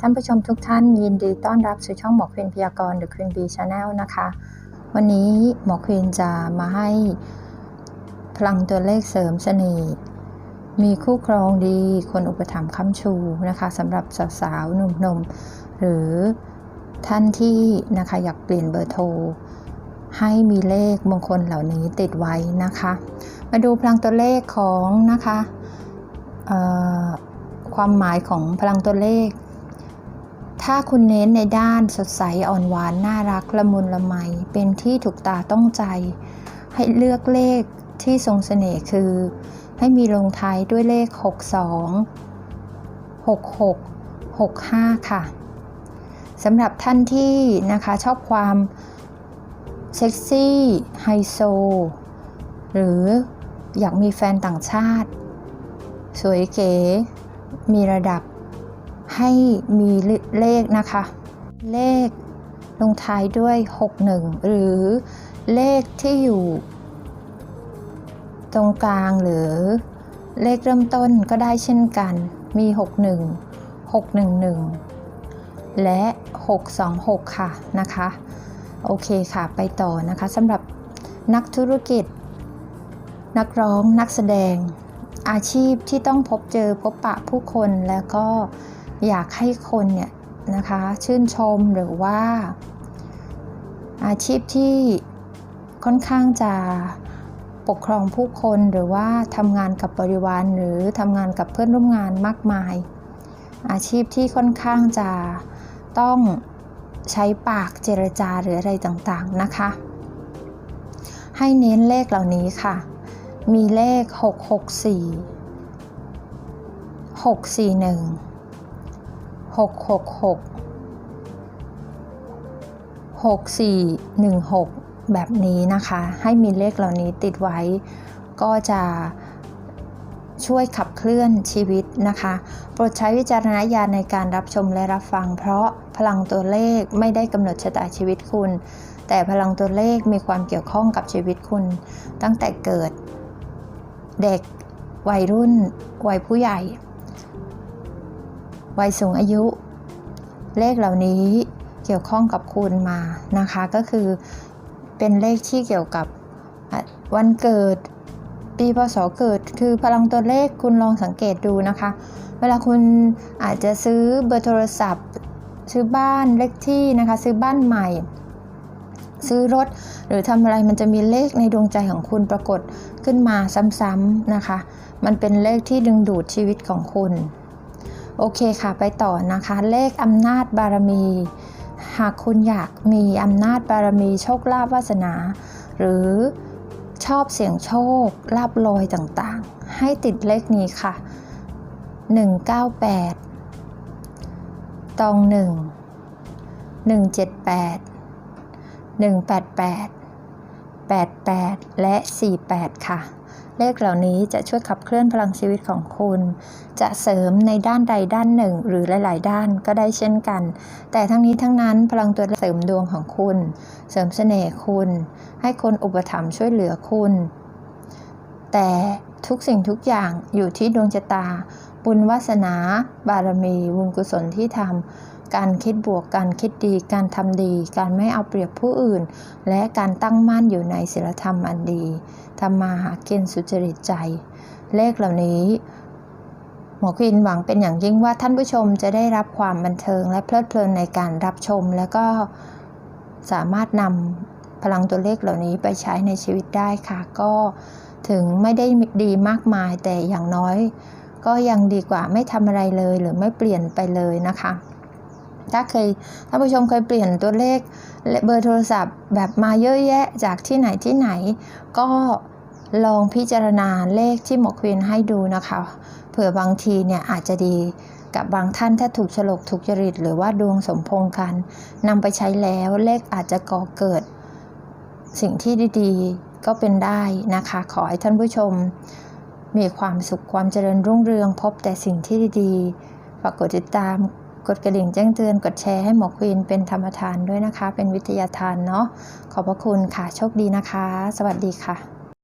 ท่านผู้ชมทุกท่านยินดีต้อนรับสู่ช่องหมอควินพยากรณ์ The Queen Bee Channel นะคะ วันนี้หมอควินจะมาให้พลังตัวเลขเสริมเสน่ห์มีคู่ครองดีคนอุปถัมภ์ค้ำชูนะคะสำหรับสาวๆหนุ่มๆหรือท่านที่นะคะอยากเปลี่ยนเบอร์โทร ให้มีเลขมงคลเหล่านี้ติดไว้นะคะ มาดูพลังตัวเลขของนะคะเอ่อความหมายของพลังตัวเลข ถ้าคุณเน้นในด้านสดใสอ่อนหวานน่ารักละมุนละไม เป็นที่ถูกตาต้องใจ ให้เลือกเลขที่ทรงเสน่ห์คือ ให้มีลงท้ายด้วยเลข 62 66 65 ค่ะสำหรับท่านที่นะคะชอบความเซ็กซี่ไฮโซ หรืออยากมีแฟนต่างชาติ สวยเก๋ มีระดับ ให้มีเลขนะคะ เลขลงท้ายด้วย 61 หรือเลขที่อยู่ ตรงกลางหรือเลขเริ่มต้นก็ได้เช่นกัน มี 61 611 และ 626 ค่ะนะคะ โอเคค่ะไปต่อนะคะสำหรับนักธุรกิจ นักร้องนักแสดงอาชีพที่ต้องพบเจอพบปะผู้คนแล้วก็ อยากให้คนเนี่ยนะคะชื่นชมหรือว่า อาชีพที่ค่อนข้างจะปกครองผู้คนหรือว่าทำงานกับบริวารหรือทำงานกับเพื่อนร่วมงานมากมาย อาชีพที่ค่อนข้างจะต้องใช้ปากเจรจาหรืออะไรต่างๆนะคะ ให้เน้นเลขเหล่านี้ค่ะ มีเลข 664 641 666 6416แบบนี้นะคะ ให้มีเลขเหล่านี้ติดไว้ ก็จะช่วยขับเคลื่อนชีวิตนะคะ โปรดใช้วิจารณญาณในการรับชมและรับฟัง เพราะพลังตัวเลขไม่ได้กำหนดชะตาชีวิตคุณ แต่พลังตัวเลขมีความเกี่ยวข้องกับชีวิตคุณ ตั้งแต่เกิด เด็ก วัยรุ่น วัยผู้ใหญ่ วัยสูงอายุ เลขเหล่านี้เกี่ยวข้องกับคุณมานะคะ ก็คือเป็นเลขที่เกี่ยวกับวันเกิดปีพศเกิด คือพลังตัวเลขคุณลองสังเกตดูนะคะ เวลาคุณอาจจะซื้อเบอร์โทรศัพท์ ซื้อบ้านเลขที่นะคะ ซื้อบ้านใหม่ ซื้อรถหรือทำอะไรมันจะมีเลขในดวงใจของคุณปรากฏขึ้นมาซ้ำๆนะคะ มันเป็นเลขที่ดึงดูดชีวิตของคุณ โอเคค่ะไปต่อนะคะ เลขอำนาจบารมี หากคุณอยากมีอำนาจบารมีโชคลาภวาสนา หรือชอบเสี่ยงโชคลาบลอยต่างๆ ให้ติดเลขนี้ค่ะ 198 ตอง 1 178 188 88 และ 48 ค่ะ เลขเหล่านี้จะช่วยขับเคลื่อนพลังชีวิตของคุณ จะเสริมในด้านใดด้านหนึ่งหรือหลาย ๆ ด้านก็ได้เช่นกัน แต่ทั้งนี้ทั้งนั้นพลังตัวเสริมดวงของคุณ เสริมเสน่ห์คุณ ให้คนอุปถัมภ์ช่วยเหลือคุณ แต่ทุกสิ่งทุกอย่างอยู่ที่ดวงชะตา บุญวาสนา บารมีบุญกุศลที่ทำ การคิดบวก การคิดดี การทำดี การไม่เอาเปรียบผู้อื่น และการตั้งมั่นอยู่ในศีลธรรมอันดีทำมาหากินสุจริตใจ เลขเหล่านี้ หมอควินหวังเป็นอย่างยิ่งว่าท่านผู้ชมจะได้รับความบันเทิงและเพลิดเพลินในการรับชม แล้วก็สามารถนำพลังตัวเลขเหล่านี้ไปใช้ในชีวิตได้ค่ะ ก็ถึงไม่ได้ดีมากมายแต่อย่างน้อยก็ยังดีกว่าไม่ทำอะไรเลยหรือไม่เปลี่ยนไปเลยนะคะ ถ้าเคยท่านผู้ชมเคยเปลี่ยนตัวเลขเบอร์โทรศัพท์แบบมาเยอะแยะจากที่ไหนที่ไหน ก็ลองพิจารณาเลขที่หมอควีนให้ดูนะคะ เผื่อบางทีเนี่ยอาจจะดีกับบางท่านถ้าถูกฉลกถูกจริต หรือว่าดวงสมพงกันนำไปใช้แล้วเลขอาจจะก่อเกิด สิ่งที่ดีๆก็เป็นได้นะคะ ขอให้ท่านผู้ชม มีความสุขความเจริญรุ่งเรืองพบแต่สิ่งที่ดีๆฝากกดติดตาม กดกระดิ่งแจ้งเตือน กดแชร์ให้หมอควีนเป็นธรรมทานด้วยนะคะ เป็นวิทยาทานเนาะ ขอบพระคุณค่ะ โชคดีนะคะ สวัสดีค่ะ